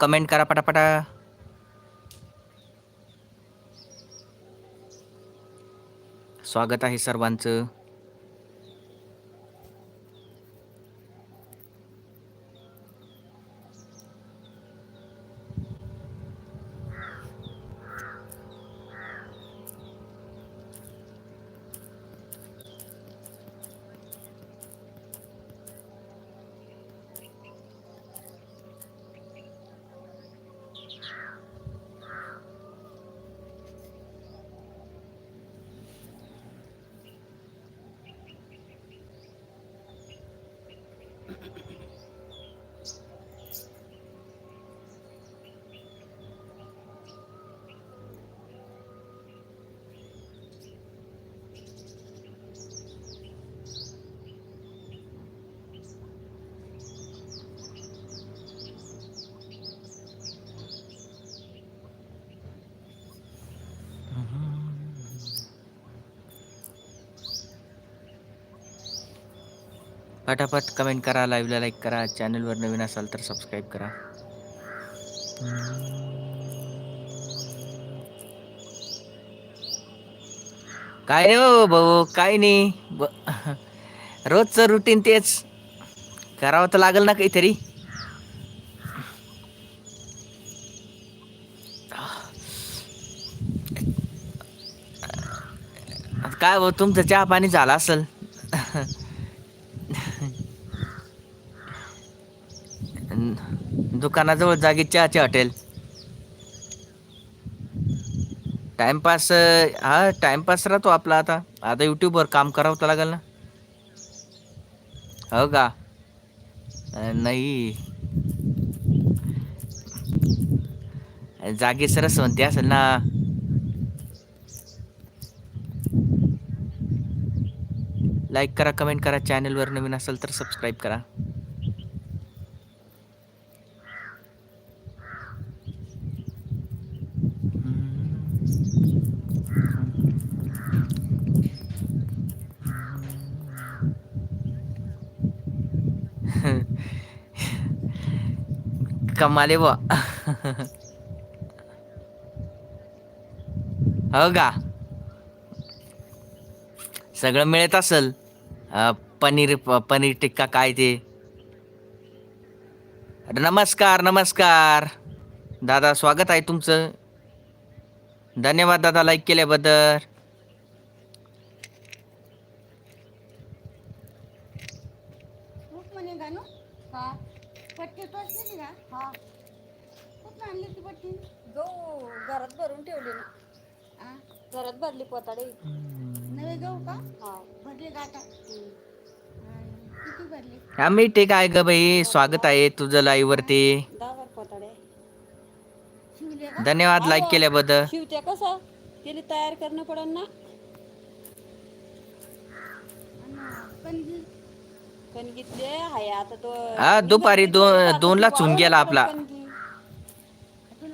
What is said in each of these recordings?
Comment करा पटापटा. स्वागत आहे सर्वांचं. पटापट कमेंट करा लाईव्हला लाईक करा चॅनलवर नवीन असाल तर सबस्क्राईब करा. काय रे हो भाऊ? काय नाही. ब- रोजचं रुटीन तेच. करावं तर लागेल ना काहीतरी. काय भाऊ तुमचं चहा पाणी झालं असेल? दुकानाजवळ जागी चहाचे हॉटेल. टाइमपास हा टाइमपास राहतो आपला आता. आता यूट्यूबवर काम करावं तर लागेल ना. हो का? नाही. जागी सरस म्हणते असेल ना. लाईक करा कमेंट करा चॅनलवर नवीन असेल तर सबस्क्राईब करा. कमाले बुवा. हो का? सगळं मिळत असेल. पनीर प- पनीर टिक्का काय ते? नमस्कार नमस्कार. दादा स्वागत आहे तुमचं. धन्यवाद दादा लाईक केल्याबद्दल खूप म्हणे गाणं हा पट्टी तोच नाही का हा खूप आणली ती पट्टी गहू घरात भरून ठेवले ना घरात भरली पोताडे. नवे गहू का? हा. भरले का आता? हा, किती भरले? आम्ही ठीक आहे ग बाई? स्वागत आहे तुझं लाईव्ह वरती दहा वर पोताडे. शिवले का? धन्यवाद लाईक केल्याबद्दल. शिवत्या कसं? त्याला तयार करणं पडेल ना. कणगी? कणगीतले हाय आता तो हा, दुपारी दोन- दोनलाच होऊन गेला आपला. कणगी.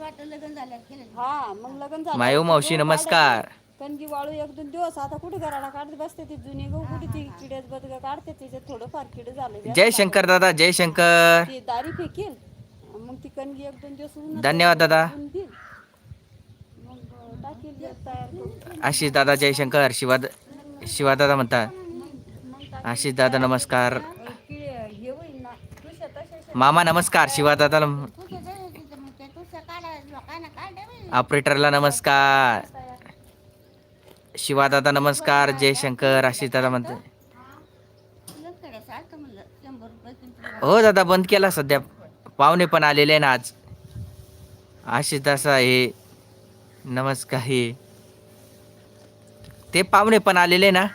तुला वाटतं लग्न झालं केलं हा मग लग्न झालं. मायू मावशी नमस्कार. कणगी वाळू एक दोन दिवस आता कुठे घराला काढत बसते ती जुनी गहू? कुठे ती किडेच बदग काढते तिच्यात थोडं फार किड झालं जय शंकर दादा जय शंकर. ती दारी फेकील मग ती कणगी एक दोन दिवस उन्हात धन्यवाद दादा. ऊन देईल. मग टाकील तयार करून. आशिष दादा जयशंकर शिवा शिवादादा म्हणतात. आशिष दादा नमस्कार. किडे हे होईल ना. तुझ्या तशा मामा नमस्कार शिवादादाला तुझं ऑपरेटरला नमस्कार. शिवादादा नमस्कार जयशंकर आशिष दादा म्हणतात हो दादा बंद केला सध्या. पाहुणे पण आलेले आहे ना आज. आशिष दासा आहे नमस्कार हे. ते पाहुणे पण आलेले ना.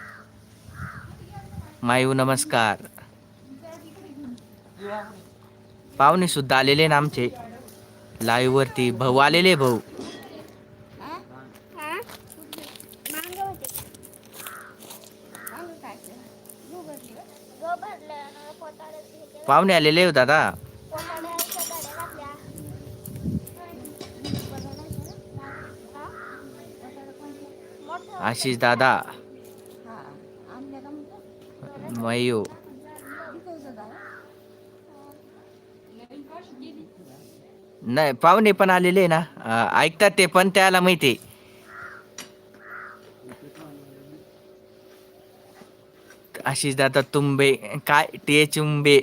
मायू नमस्कार. पाहुणे सुद्धा आलेले ना आमचे. लाईव्ह वरती. भाऊ आलेले भाऊ मागं काय केलं? गहू भरली का? पाहुणे आलेले हो दादा आशिष दादा. मयू. नाही पाहुणे पण आलेले ना. ऐकतात ते पण त्याला माहिती आशिष दादा तुंबे काय? टे चुंबे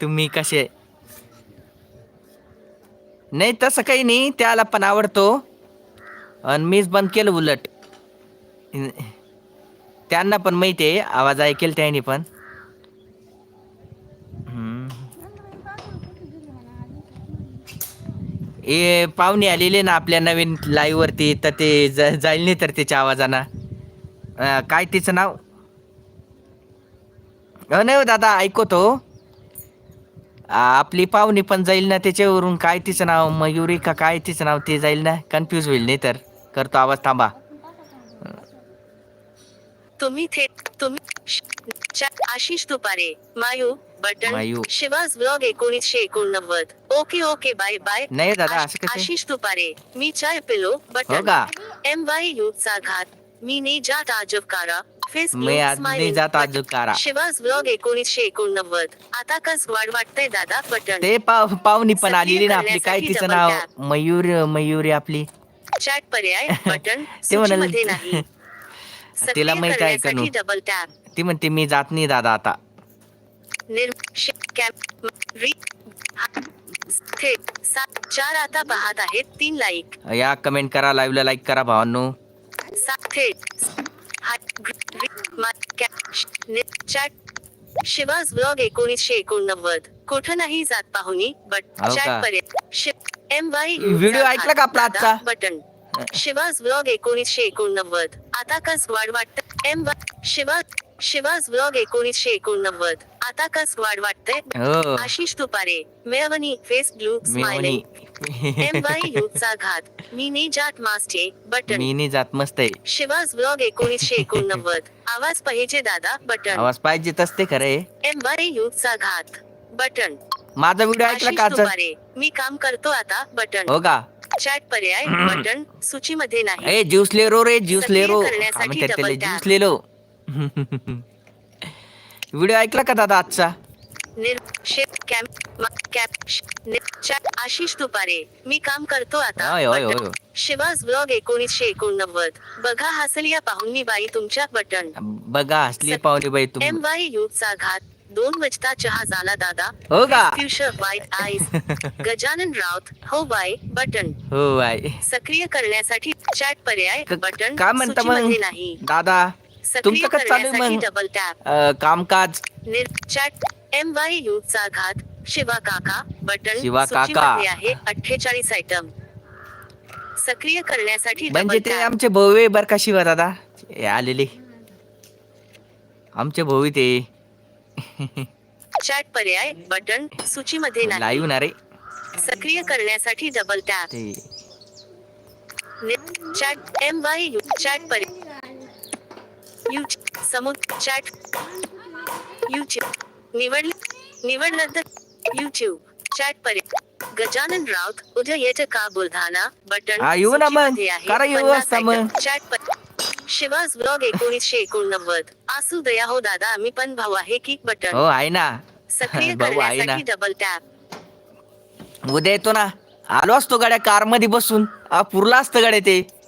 तुम्ही कसे? नाही तसं काही नाही. त्याला पण आवडतो. आणि मीच बंद केलं उलट. त्यांना पण माहिती आहे. आवाज ऐकेल त्यांनी पण. ए पाहुणे आलेले ना आपल्या नवीन लाईव्ह वरती. तर ते ज- जाईल नाही तर त्याच्या आवाजानं. काय तिचं नाव? नाही हो दादा ऐकतो आपली पाहुणी पण जाईल ना त्याच्यावरून. काय तिचं नाव? मयुरी का काय तिचं नाव? ते जाईल ना. कन्फ्यूज होईल नाही तर. करतो आवाज थांबा. तुम्ही थेट तुम्ही आशिष तुपारे मायू बटन. मायू. शिवास ब्लॉग एकोणीसशे एकोणनव्वद. Okay okay bye bye. नाही दादा आशिष तुपारे मी चाय पिलो हो बटन. एम वाय यू चा घात. मी ने जात आजबकारा फेस मी आज नाही जात आजकारा शिवास ब्लॉग एकोणीसशे एकोणनव्वद. आता कस वाढ वाटतंय दादा? बटन. ते पाव पाहुणी पण आलेली ना आपली. काय तिचं नाव. मयूर मयुरी आपली. चॅट पर्याय बटन ते म्हणाल- नाही. तिला माहीत आहे का? डबल टॅप ती म्हणते मी जात नाही दादा आता. थेट सात चार आता पाहत आहेत. तीन लाईक या कमेंट करा लाईव्हला लाईक करा भावांनो. सात थेट ग्र- री- मा- कॅप श- नि- चॅट शिवास ब्लॉग एकोणीसशे एकोणनव्वद कुठं नाही जात पाहुणी बट चॅट? पर्यंत एम वाय व्हिडिओ ऐकला का आजचा? बटन. शिवास ब्लॉग एकोणीसशे एकोणनव्वद. आता कस वाढ वाटत M Y Shiva's Shiva's blog एकोणीसशे एकोणनव्वद. आता कस वाढ वाटतंय? हो. Ashish Tupare मेवनी face blue smiling. M Y चा घात मी ने जात मास्टे बटन. मी नाही जात मस्त. आहे शिवास ब्लॉग एकोणीसशे एकोणनव्वद. आवाज पाहिजे दादा बटन. आवाज पाहिजे तसते खरे. एम वाय चा घात बटन. माझा व्हिडिओ ऐकला आशिष का आजचा? तुपारे मी काम करतो आता बटन. हो का? चॅट पर्याय बटन. सूचीमध्ये नाही. ए ज्यूस ले रो रे ज्यूस ले रो. सक्रिय करण्यासाठी काय म्हणतात त्याला double tap. ज्यूस ले लो व्हिडिओ ऐकला का दादा आजचा? निर शेप कॅम म- कॅप आशिष तुपारे मी काम करतो आता. शिवास ब्लॉग एकोणीसशे एकोणनव्वद. बघा हसलिया पाहुणी बाई तुमच्या बटन. बघा हसली पाहुली बाई एम तुम वाय चा घात. दोन वाजता चहा झाला दादा. हो का? फ्युचर वाईट आईज गजानन राऊत हो बाय बटन. हो बाय. सक्रिय करण्यासाठी चॅट पर्याय क- बटन काय म्हणता मग? नाही. दादा सक्रिय तुमचं कसं चालू आहे करण्यासाठी मग? डबल टॅप कामकाज? चॅट एम वाय चा घात शिवा काका बटन शिवा काका. आहे. अठ्ठेचाळीस आयटम सक्रिय करण्यासाठी म्हणजे ते आमचे भाऊ आहे बर का शिवा दादा. आलेले. आमचे भाऊ ते चॅट पर्याय बटन सूचीमध्ये नाही. लाईव्ह ना रे. सक्रिय करण्यासाठी double tap chat M Y U chat पर्याय. यू समोर चॅट यूट्यूब निवडले निवड रद्द यूट्यूब चॅट पर्याय गजानन राऊत उद्या येतं का बुलढाणा? बटन हा, येऊ ना मग. सूचीमध्ये आहे. करा येऊ पन्नास असता item. मग. चॅट पर- शिवास ब्लॉग एकोणीसशे एकोणनव्वद. असू दया हो दादा आम्ही पण भाऊ आहे की बटन? हो आहे ना. सक्रिय भाऊ आहे ना. करण्यासाठी डबल टॅप उद्या येतो ना. आलो असतो गाड्या कारमध्ये बसून. आ, पुरला असतं गाड्या ते.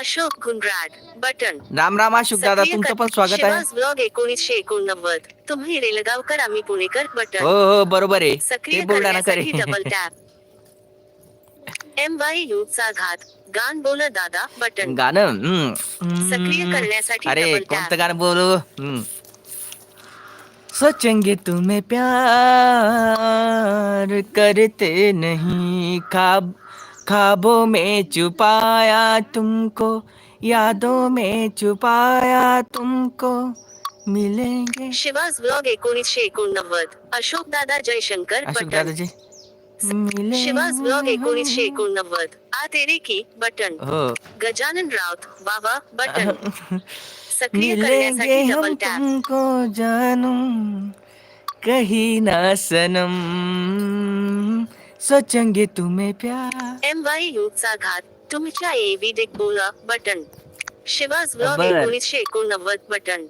अशोक गुंडराड बटन. राम राम अशोक दादा तुमचं पण स्वागत आहे. ब्लॉग एकोणीसशे एकोणनव्वद. तुम्ही रेलगावकर आम्ही पुणेकर बटन. हो हो बरोबर आहे. सक्रिय करण्यासाठी double tap M Y U चा घात. गान बोल दादा बटन. गाणं. सक्रिय. करण्यासाठी अरे. कोणतं गाणं बोलू. सोचेंगे तुम्हें प्यार करते नहीं खाब खाबों में छुपाया तुमको यादों में छुपाया तुमको मिलेंगे। शिवास ब्लॉग एकोणीसशे एकोणनव्वद अशोक दादा जयशंकर अशोक मिलेंगे। शिवास ब्लॉग एकोणीसशे एकोणनव्वद आ तेरे की बटन। हो। गजानन राऊत बाबा बटन। सक्रिय करण्यासाठी डबल टॅप जानू कहीं ना सनम। सोचेंगे तुम्हें प्यार। एम वाय यू चा घात तुमच्या एव्ही बोला बटन शिवास ब्लॉग बर. एकोणीसशे एकोणनव्वद बटन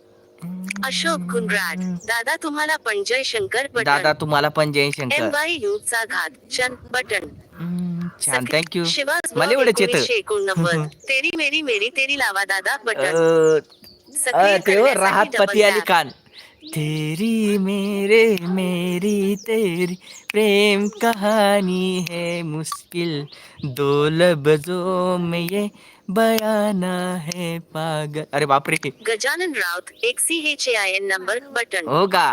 अशोक गुंडराट दादा तुम्हाला पण जय शंकर दादा बटन तुम्हाला पण जय एम शंकर. वाय यू चा घात शन बटन हम्म, छान थँक्यू शिवाज मला ब्लॉग एवढंच येतं. एकोणीसशे एकोणनव्वद. तेरी मेरी मेरी तेरी लावा दादा बटन. अ, अ, हो, करण्यासाठी राहत double पती अली tap. खान. तेरी मेरे मेरी तेरी प्रेम कहानी है मुश्किल दो लफ्जों में ये बयाना है पागल। अरे बापरे गजानन राऊत एक C H A I N number button होगा।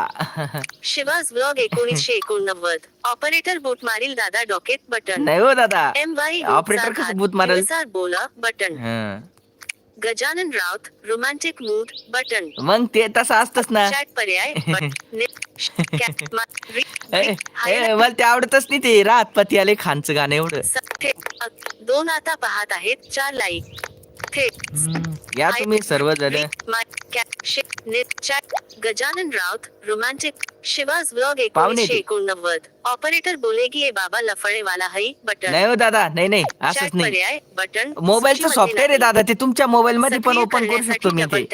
शिवाज ब्लॉग एकोणीसशे एकोणनव्वद। ऑपरेटर बूट मारील दादा डॉकेट बटन। नाही हो दादा। एम वाई ऑपरेटर कसं बूट मारेल? बोला बटन। हं. Gajanan Raut romantic mood button मग ते तसं असतच ना. चॅट पर्याय ए, ए, मला ते आवडतच नाही ते. राहत पती आले खानचं गाणं एवढं. स- थेट अ- दोन आता पाहत आहेत. चार लाईक. या तुम्ही सर्वजण गजानन राऊत रोमॅन्टिक शिवाज ब्लॉग एकोणीसशे. एकोणनव्वद. ऑपरेटर बोलेगी ये बाबा लफळे वाला हई बटन. नाही हो दादा नाही नाही असंच नाही. पर्याय बटन मोबाईलचं सॉफ्टवेअर आहे. दादा ते तुमच्या मोबाईल मध्ये पण ओपन करू शकतो मी ते.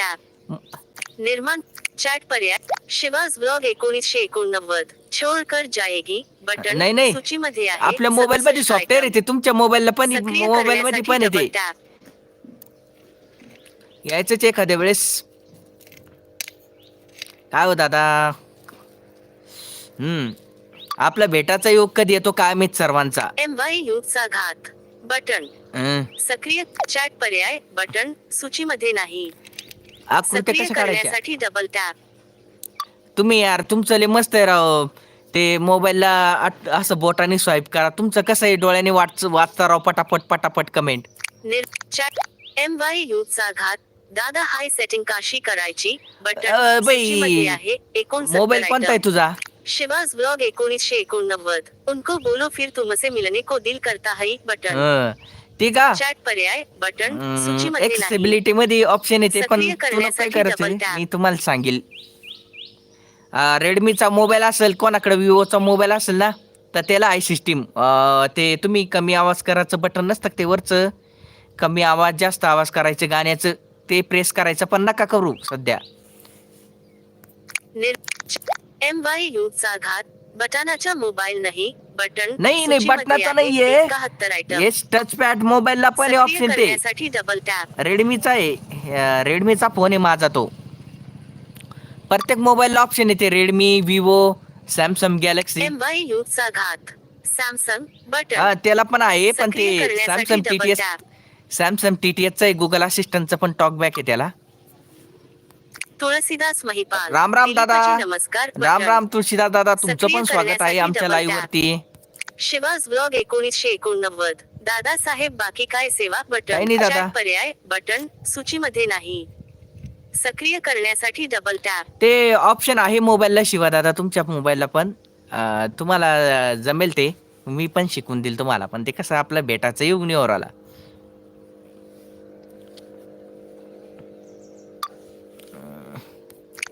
निर्माण चॅट पर्याय शिवाज ब्लॉग एकोणीसशे एकोणनव्वद. छोडकर जाएगी बटन नाही नाही. सूचीमध्ये आहे आपल्या मोबाईल मध्ये 67 सॉफ्टवेअर आहे ते तुमच्या मोबाईलला पण सक्रिय मोबाईल मध्ये करण्यासाठी पण double येते tap. यायचंच एखाद्या वेळेस. काय हो दादा? हम्म. आपला भेटाचा योग कधी येतो काय माहीत सर्वांचा? एम वाय यू चा घात. बटन. हं. सक्रिय चॅट पर्याय बटन सूचीमध्ये नाही. आकृत्या सक्रिय कशा काढायच्या? करण्यासाठी डबल टॅप तुम्ही यार तुमचं लय मस्त आहे राव. ते मोबाईलला आत- असं बोटाने स्वाईप करा. तुमचं कसं आहे डोळ्याने वाच वाचता राव पटापट पटापट कमेंट निर चॅट एम वाय यू चा घात. दादा हाय सेटिंग काशी करायची बटन बाई. आहे मोबाईल कोणता आहे. तुझा? शिवाज ब्लॉग एकोणीसशे एकोणनव्वद. उनको बोलो फिर तुमसे मिलने को दिल करता है बटन. हं. ते का? चॅट पर्याय बटन. एक्सेसिबिलिटी मध्ये ऑप्शन येते पण तुला काय करायचं. मी तुम्हाला सांगेल. रेडमीचा मोबाईल असेल कोणाकडे विवोचा मोबाईल असेल ना तर त्याला आहे सिस्टीम ते तुम्ही कमी आवाज करायचं बटन नसतं ते वरचं? कमी आवाज जास्त आवाज करायचं गाण्याचं. ते प्रेस करायचं पण नका करू सध्या. एम वाय यू चा घात बटनाचा मोबाईल नाही बटन नाही नाही बटनाचा नाहीये. 71 item. हेच टच पॅड मोबाईलला पण सक्रिय ऑप्शन ते. डबल टॅप रेडमीचा आहे. रेडमीचा फोन आहे माझा तो. प्रत्येक मोबाईलला ऑप्शन येते. Redmi Vivo Samsung Galaxy M Y U चा घात. सॅमसंग हा बटन त्याला पण आहे पण ते Samsung T Samsung T T एसचा आहे गुगल असिस्टंटचं पण टॉक बॅक आहे त्याला. तुळसीदास महिपाल. राम राम दादा. नमस्कार. राम. राम तुळशीदास दादा तुमचं पण स्वागत आहे आमच्या लाईव्ह. वरती. शिवाज ब्लॉग एकोणीसशे एकोणनव्वद. दादासाहेब बाकी काय सेवा? बटन. दादा. पर्याय बटन सूचीमध्ये नाही. सक्रिय करण्यासाठी डबल टॅप ते ऑप्शन आहे मोबाईलला शिवा दादा तुमच्या मोबाईलला पण. तुम्हाला जमेल ते. मी पण शिकून देईल तुम्हाला पण ते कसं आपलं भेटाचं युग निवर आला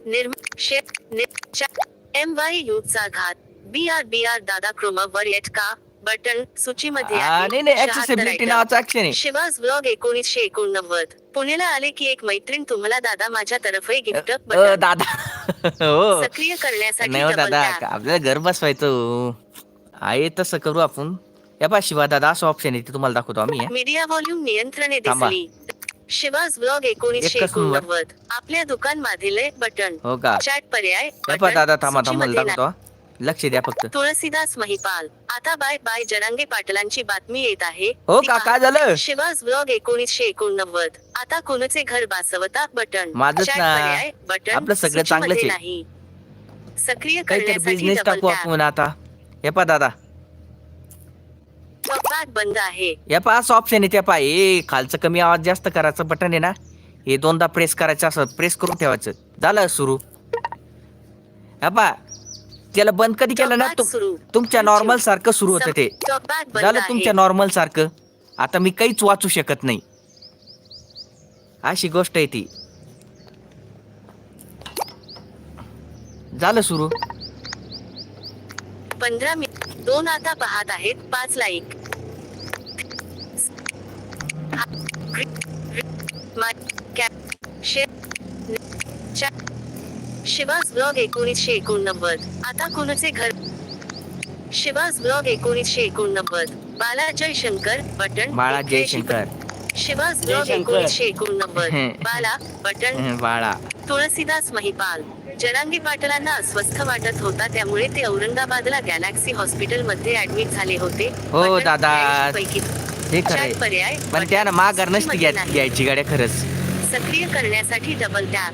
निर्म एम वाय यू चा घात बी आर बी आर दादा क्रोमा वर येत का बटन सूचीमध्ये. नाही नाही 76 ऍक्सेसिबिलिटी item. नावाचं ऍक्शन आहे शिवाज ब्लॉग एकोणीसशे एकोणनव्वद पुण्याला आले की एक मैत्रीण तुम्हाला दादा माझ्या तर्फे गिफ्ट दादा हो सक्रिय करण्यासाठी नाही हो दादा आपल्याला घर बसवायचं हो. आहे तसं करू आपण या पा शिवा दादा असं ऑप्शन आहे ते तुम्हाला दाखवतो आम्ही. मीडिया व्हॉल्यूम नियंत्रणे. दिसली शिवाज ब्लॉग एकोणीसशे. एकोणनव्वद. आपल्या दुकान मधील बटन. हो का? चॅट पर्याय दादा थांबा थांबा लक्ष द्या फक्त. तुळसीदास महिपाल. आता बाय बाय जरांगे पाटलांची बातमी येत आहे. हो का. काय झालं? शिवाज ब्लॉग एकोणीसशे एकोणनव्वद. आता कोणाचे घर बासवता बटन? ना. पर्याय बटन आपलं सगळं आहे. नाही. सक्रिय करण्यासाठी बिझनेस टाकू आपण आता. हे पा दादा. टॉकबॅक बंद आहे. या पा असं ऑप्शन आहे त्या पा हे खालचं कमी आवाज जास्त करायचं बटन आहे ना. हे दोनदा प्रेस करायचं असं प्रेस करून ठेवायचं. झालं सुरू. हा पा त्याला बंद कधी केलं ना तुम- सुरू. तुमच्या नॉर्मल सारखं सुरू होतं ते. बंद झालं आहे. तुमच्या नॉर्मल सारखं. आता मी काहीच वाचू शकत नाही. अशी गोष्ट आहे ती. झालं सुरू. पंधरा मिनिट दोन आता पाहत आहेत पाच लाईक शिवास ब्लॉग एकोणीसशे एकोणनव्वद. आता कुणाचे घर? शिवास ब्लॉग एकोणीसशे एकोणनव्वद. बाला जयशंकर बटन बाळा जयशंकर. शिवास ब्लॉग. एकोणीसशे एकोणनव्वद. बाला बटन बाळा. तुळसीदास महिपाल. जरांगे पाटलांना अस्वस्थ वाटत होता त्यामुळे ते औरंगाबादला गॅलॅक्सी हॉस्पिटलमध्ये ऍडमिट झाले होते. हो, दादा. 83 पैकी हे पर्याय पण त्यानं माघार नसती. घ्यायची गाड्या खरंच. सक्रिय करण्यासाठी डबल टॅप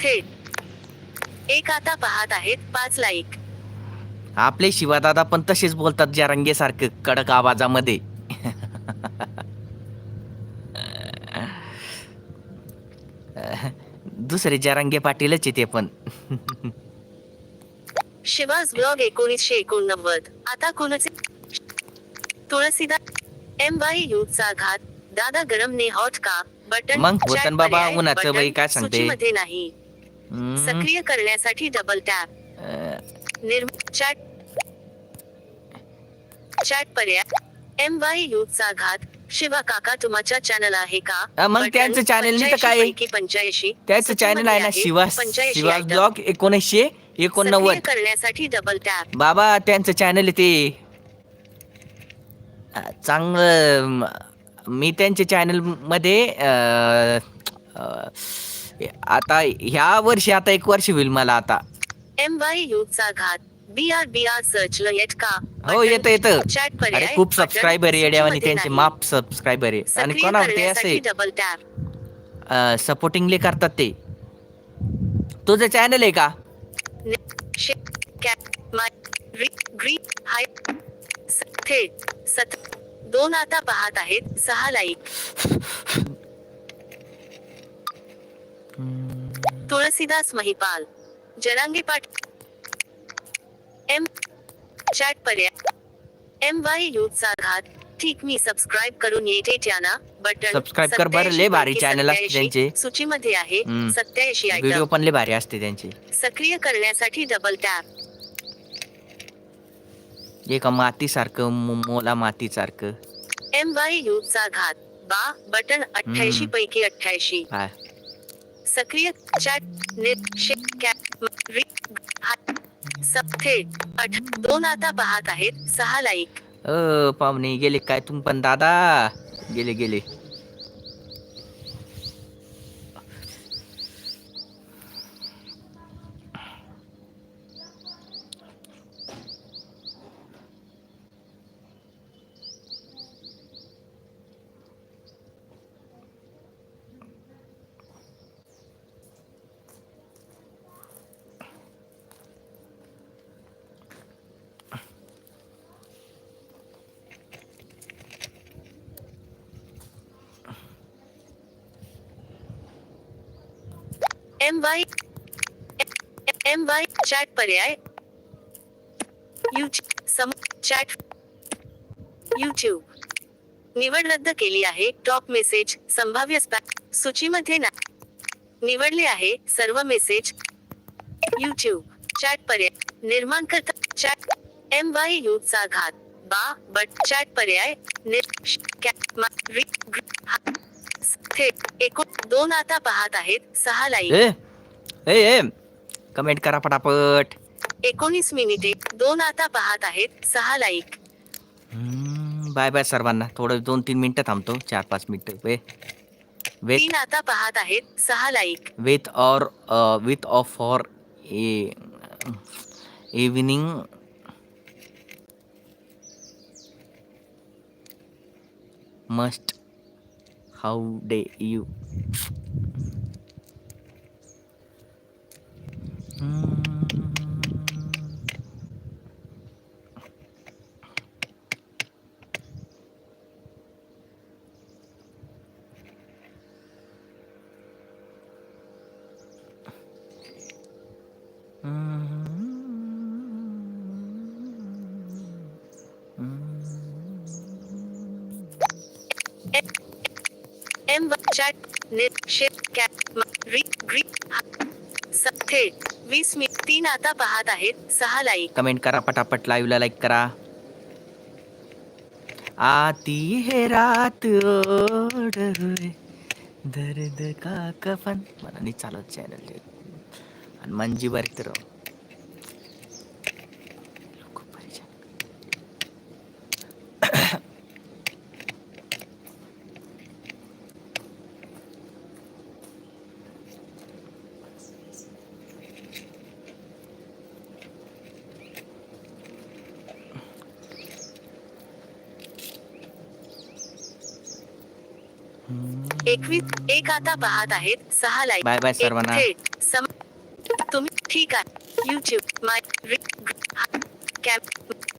थेट एक आता पाहत आहेत पाच लाईक आपले शिवादादा पण तसेच बोलतात ज्या रंगेसारखं कडक आवाजामध्ये. दुसरे जरांगे पाटीलच येते पण. शिवास ब्लॉग एकोणीसशे एकोणनव्वद. आता कोणाचे? तुळसीदास एम वाय चा घात. दादा गरम ने हॉट का? बटन मग chat वतन बाबा पर्याय, उन्हाचं बटन बाई काय सांगते? सूचीमध्ये नाही. हम्म. सक्रिय करण्यासाठी डबल टॅप अं, निर्म चॅट चॅट पर्याय. एम वाय चा घात. शिवा काका तुमचा चॅनल आहे का? मग बटन त्यांचं channel नाही तर काय? आहे? 85 पैकी 85 त्याचं चॅनल आहे ना शिवास 85 शिवास. ब्लॉग एकोणीसशे एकोणनव्वद. करण्यासाठी डबल टॅप बाबा त्यांचं चॅनल ते. अं, चांगलं म- त्यांच्या चॅनलमध्ये अं, अं, आता ह्या वर्षी आता एक वर्ष होईल मला आता. एम वाय चा घात. B R B R search ल येत का? हो येतं येतं. चॅट अरे पर्याय खूप बटन सबस्क्रायबर आहे येड्यावानी सूचीमध्ये त्यांचे नाही. माप सबस्क्रायबर आहे. आणि सक्रिय कोणावर ते करण्यासाठी असे डबल टॅप सपोर्टिंगली करतात ते. तुझं चॅनल आहे का? थेट सत दोन आता पाहत आहेत. सहा लाईक. तुळसीदास महिपाल जनांगी पाट एम चॅट पर्याय एम वाय चा घात ठीक मी सबस्क्राईब करून येते त्याना बटन Subscribe कर बरं, लय भारी 87 channel असते त्यांचे. सूचीमध्ये आहे हम्म. सत्याऐंशी व्हिडिओ आयटम पण लय भारी असते त्यांचे. सक्रिय करण्यासाठी डबल टॅप एका माती सारखं मोला माती सारखं एम वाय चा घात. बा बटन अठ्ठ्याऐंशी. पैकी अठ्ठ्याऐंशी. सक्रिय चॅट नेट शे कॅप म- रि हा- स- थेट अठ दोन आता पाहत आहेत सहा लाईक अ पाहुणे गेले काय? तुम पण दादा. गेले गेले. एम वाय एम चॅट पर्याय सम चॅट यूट्यूब निवड रद्द केली आहे टॉप मेसेज संभाव्य सूचीमध्ये ना निवडले आहे, सर्व मेसेज यूट्यूब चॅट पर्याय निर्माण करता चॅट एम वाय चा घात, बा बट चॅट पर्याय थेट एकूण दोन आता पाहत आहेत सहा लाईक ए ए कमेंट करा पटापट. एकोणीस मिनिटे दोन आता पाहत आहेत सहा लाईक हम्म, बाय बाय सर्वांना. थोडं दोन तीन मिनिटं थांबतो चार पाच मिनिटं. वे विथ तीन आता पाहत आहेत सहा लाईक विथ और with of for evening must không để yêu. Chat net shape cap रिक ग्री थेट वीस मी तीन आता पाहत आहेत. सहा लाईक कमेंट करा पटापट लाईव्हला लाईक करा. आती है रात ओढ हुए दर्द का कफन? मला नाही चालत चॅनल आणि मंजी तर खूप परेशान. एक आता पाहत आहेत सहा लाईक बाय बाय सर्वांना. तुम्ही ठीक आहे. युट्यूब माय कॅप